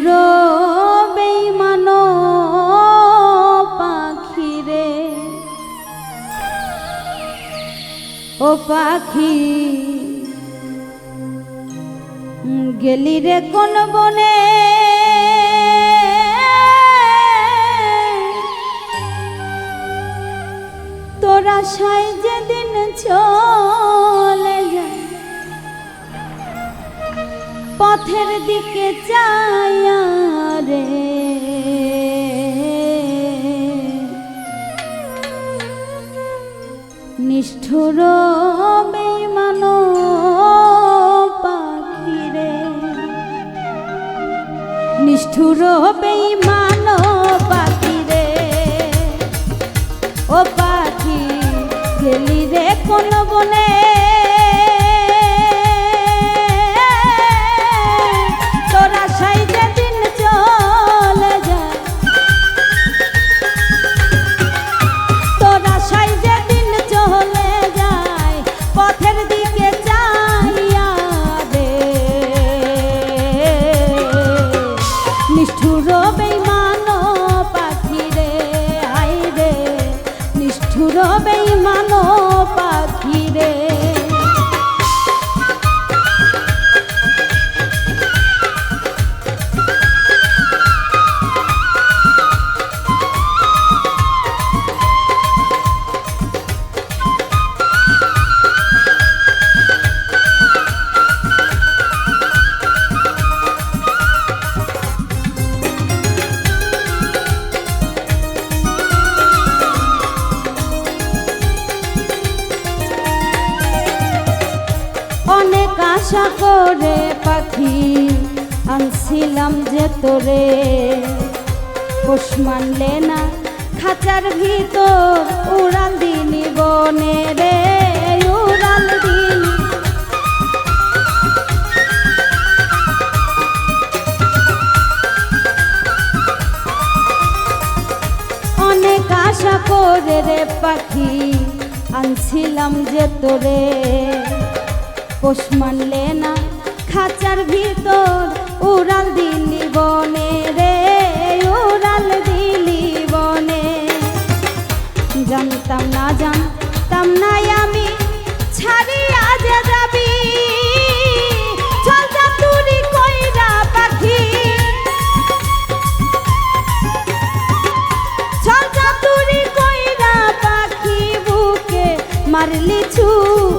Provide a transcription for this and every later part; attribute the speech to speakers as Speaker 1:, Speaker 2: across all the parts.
Speaker 1: নিষ্ঠুর বেইমান পাখিরে। ও পাখি গেলি রে কোন বনে? তোরা সাই যেদিন চলে পথের দিকে চায়া রে। নিষ্ঠুর বেমান পাখিরে নিষ্ঠুর বেমান পাখিরে ও পাখি, গেলি রে কোন বনে? নিষ্ঠুর বেইমান আশা করে পাখি আনছিলাম যে তোরে। পোষ মানলে না খাঁচার ভিতর উড়াল দিনি বনে রে, উড়াল দিনি। অনেক আশা করে রে পাখি আনছিলাম যে তোরে। পোষ মানলে না, খাঁচার ভিতর উড়াল দিলি বনে রে, উড়াল দিলি বনে। জানতাম না জানতাম না আমি, ছাড়িয়া যে যাবি। মারলি ছুরি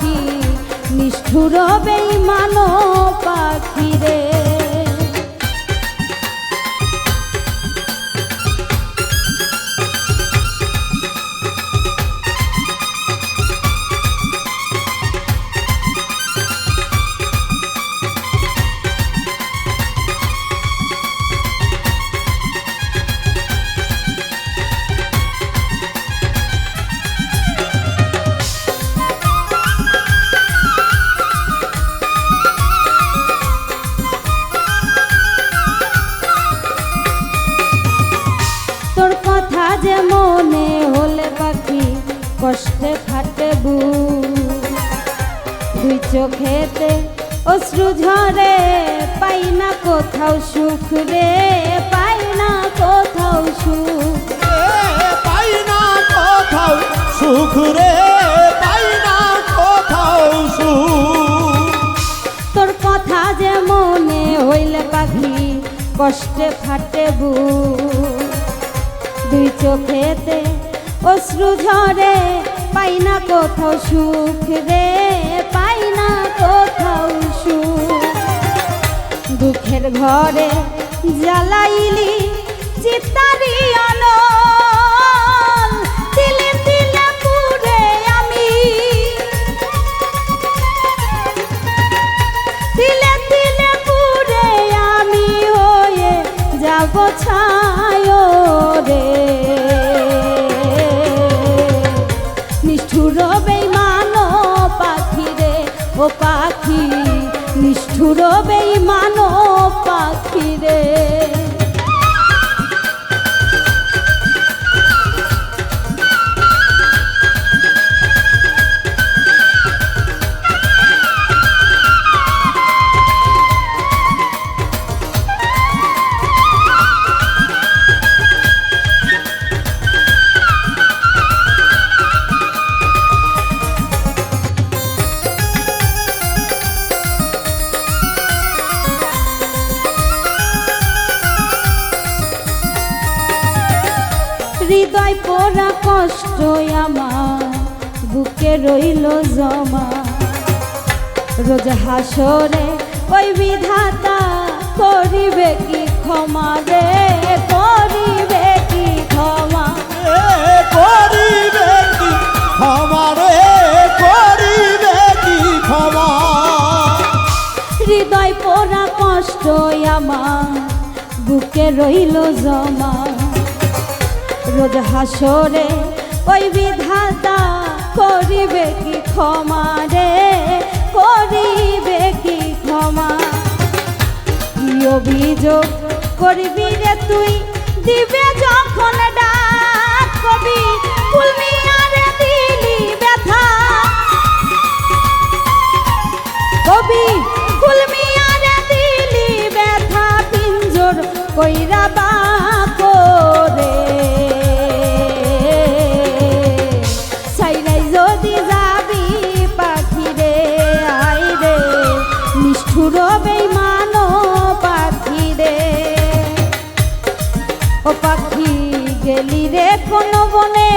Speaker 1: পাখি নিষ্ঠুর বেইমান পাখি রে। দুই চোখেতে অশ্রু ঝরে পাই না কোথাও সুখ রে পাই না কোথাও সুখ।
Speaker 2: পাই না কোথাও সুখ রে পাই না কোথাও সুখ।
Speaker 1: তোর কথা যে মনে হইলে পাখি কষ্টে ফাটে বু দুই চোখেতে অশ্রু ঝরে পাই কোথাও সুখ রে পাই কোথাও সুখ। দুঃখের ঘরে জ্বালাইলি চিতারি অনল নিষ্ঠুর বেইমান পাখি রে ও পাখি। নিষ্ঠুর বেইমান পাখি রে কষ্ট আমার বুকে রইল জমা। রোজ হাসরে ওই বিধাতা করিবে কি ক্ষমা রে? করিবে কি ক্ষমা?
Speaker 2: করিবে কি ক্ষমা রে? করিবে কি ক্ষমা?
Speaker 1: হৃদয় পোড়া কষ্ট আমার বুকে রইল জমা। রোজ হাসরে ওই বিধাতা করিবে কি ক্ষমা রে? করিবে কি ক্ষমা? কি অভিযোগ করবি রে তুই? দিবে যখন ডাক কবি এখনও বনে